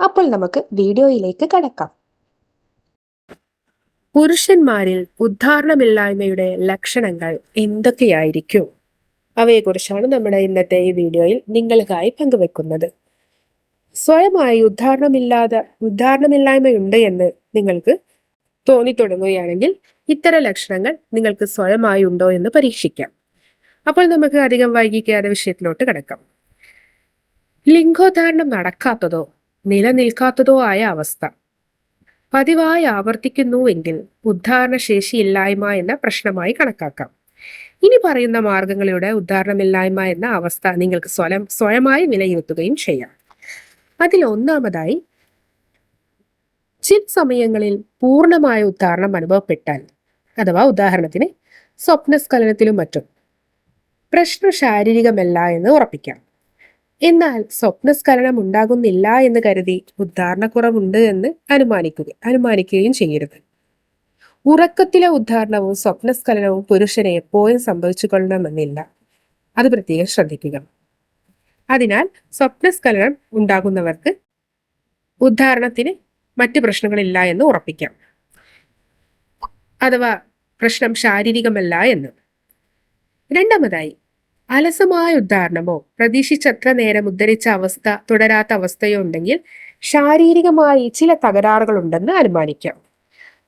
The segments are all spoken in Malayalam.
അപ്പോൾ നമുക്ക് വീഡിയോയിലേക്ക് കടക്കാം. പുരുഷന്മാരിൽ ഉദ്ധാരണമില്ലായ്മയുടെ ലക്ഷണങ്ങൾ എന്തൊക്കെയായിരിക്കും? അവയെക്കുറിച്ചാണ് നമ്മുടെ ഇന്നത്തെ ഈ വീഡിയോയിൽ നിങ്ങൾക്കായി പങ്കുവെക്കുന്നത്. സ്വയമായി ഉദ്ധാരണമില്ലാതെ ഉദ്ധാരണമില്ലായ്മയുണ്ട് എന്ന് നിങ്ങൾക്ക് തോന്നിത്തുടങ്ങുകയാണെങ്കിൽ ഇത്തരം ലക്ഷണങ്ങൾ നിങ്ങൾക്ക് സ്വയമായി ഉണ്ടോ എന്ന് പരീക്ഷിക്കാം. അപ്പോൾ നമുക്ക് അധികം വൈകിക്കാതെ വിഷയത്തിലോട്ട് കിടക്കാം. ലിംഗോദ്ധാരണം നടക്കാത്തതോ നിലനിൽക്കാത്തതോ ആയ അവസ്ഥ. പതിവായി ആവർത്തിക്കുന്നുവെങ്കിൽ ഉദ്ധാരണ ശേഷിയില്ലായ്മ എന്ന പ്രശ്നമായി കണക്കാക്കാം. ഇനി പറയുന്ന മാർഗങ്ങളിലൂടെ ഉദ്ധാരണമില്ലായ്മ എന്ന അവസ്ഥ നിങ്ങൾക്ക് സ്വയം സ്വയമായി വിലയിരുത്തുകയും ചെയ്യാം. അതിൽ ഒന്നാമതായി ചില സമയങ്ങളിൽ പൂർണമായ ഉദ്ധാരണം അനുഭവപ്പെട്ടാൽ അഥവാ ഉദാഹരണത്തിന് സ്വപ്നസ്ഖലനത്തിലും മറ്റും പ്രശ്നം ശാരീരികമല്ല എന്ന് ഉറപ്പിക്കാം. എന്നാൽ സ്വപ്നസ്ഖലനം ഉണ്ടാകുന്നില്ല എന്ന് കരുതി ഉദ്ധാരണക്കുറവുണ്ട് എന്ന് അനുമാനിക്കുക അനുമാനിക്കുകയും ചെയ്യരുത്. ഉറക്കത്തിലെ ഉദ്ധാരണവും സ്വപ്നസ്ഖലനവും പുരുഷനെ എപ്പോഴും സംഭവിച്ചു കൊള്ളണമെന്നില്ല അത് പ്രത്യേകം ശ്രദ്ധിക്കുക. അതിനാൽ സ്വപ്നസ്ഖലനം ഉണ്ടാകുന്നവർക്ക് ഉദ്ധാരണത്തിന് മറ്റ് പ്രശ്നങ്ങളില്ല എന്ന് ഉറപ്പിക്കാം. അഥവാ പ്രശ്നം ശാരീരികമല്ല എന്ന്. രണ്ടാമതായി അലസമായ ഉദ്ധാരണമോ പ്രതീക്ഷിച്ചത്ര നേരം ഉദ്ധരിച്ച അവസ്ഥ തുടരാത്ത അവസ്ഥയോ ഉണ്ടെങ്കിൽ ശാരീരികമായി ചില തകരാറുകൾ ഉണ്ടെന്ന് അനുമാനിക്കാം.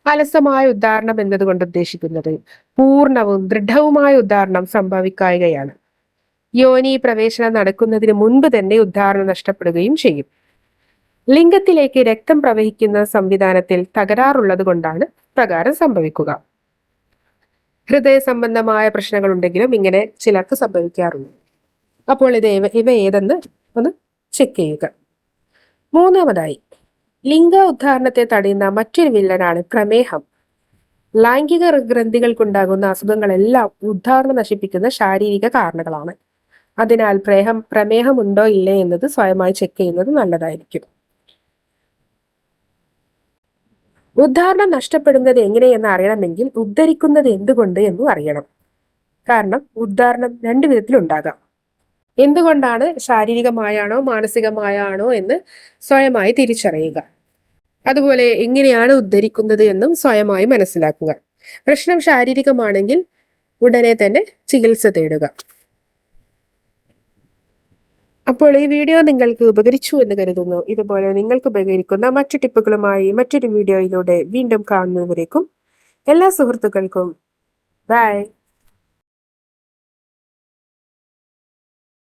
അലസമായ ഉദ്ധാരണം എന്നതുകൊണ്ട് ഉദ്ദേശിക്കുന്നത് പൂർണവും ദൃഢവുമായ ഉദ്ധാരണം സംഭവിക്കായകയാണ്. യോനി പ്രവേശനം നടക്കുന്നതിന് മുൻപ് തന്നെ ഉദ്ധാരണം നഷ്ടപ്പെടുകയും ചെയ്യും. ലിംഗത്തിലേക്ക് രക്തം പ്രവഹിക്കുന്ന സംവിധാനത്തിൽ തകരാറുള്ളത് കൊണ്ടാണ് പ്രകാരം സംഭവിക്കുക. ഹൃദയ സംബന്ധമായ പ്രശ്നങ്ങൾ ഉണ്ടെങ്കിലും ഇങ്ങനെ ചിലർക്ക് സംഭവിക്കാറുണ്ട്. അപ്പോൾ ഇത് ഇവ ഇവ ഏതെന്ന് ഒന്ന് ചെക്ക് ചെയ്യുക. മൂന്നാമതായി ലിംഗ ഉദ്ധാരണത്തെ തടയുന്ന മറ്റൊരു വില്ലനാണ് പ്രമേഹം. ലൈംഗിക ഗ്രന്ഥികൾക്കുണ്ടാകുന്ന അസുഖങ്ങളെല്ലാം ഉദ്ധാരണം നശിപ്പിക്കുന്ന ശാരീരിക കാരണങ്ങളാണ്. അതിനാൽ പ്രേഹം പ്രമേഹമുണ്ടോ ഇല്ലേ എന്നത് സ്വയമായി ചെക്ക് ചെയ്യുന്നത് നല്ലതായിരിക്കും. ഉദ്ധാരണം നഷ്ടപ്പെടുന്നത് എങ്ങനെയെന്ന് അറിയണമെങ്കിൽ ഉദ്ധരിക്കുന്നത് എന്തുകൊണ്ട് എന്നും അറിയണം. കാരണം ഉദ്ധാരണം രണ്ടു വിധത്തിലുണ്ടാകാം എന്തുകൊണ്ടാണ് ശാരീരികമായാണോ മാനസികമായാണോ എന്ന് സ്വയമായി തിരിച്ചറിയുക. അതുപോലെ എങ്ങനെയാണ് ഉദ്ധരിക്കുന്നത് എന്നും സ്വയമായി മനസ്സിലാക്കുക. പ്രശ്നം ശാരീരികമാണെങ്കിൽ ഉടനെ തന്നെ ചികിത്സ തേടുക. അപ്പോൾ ഈ വീഡിയോ നിങ്ങൾക്ക് ഉപകരിച്ചു എന്ന് കരുതുന്നു. ഇതുപോലെ നിങ്ങൾക്ക് ഉപകരിക്കുന്ന മറ്റു ടിപ്പുകളുമായി മറ്റൊരു വീഡിയോയിലൂടെ വീണ്ടും കാണുന്നവരേക്കും എല്ലാ സുഹൃത്തുക്കൾക്കും. ബൈ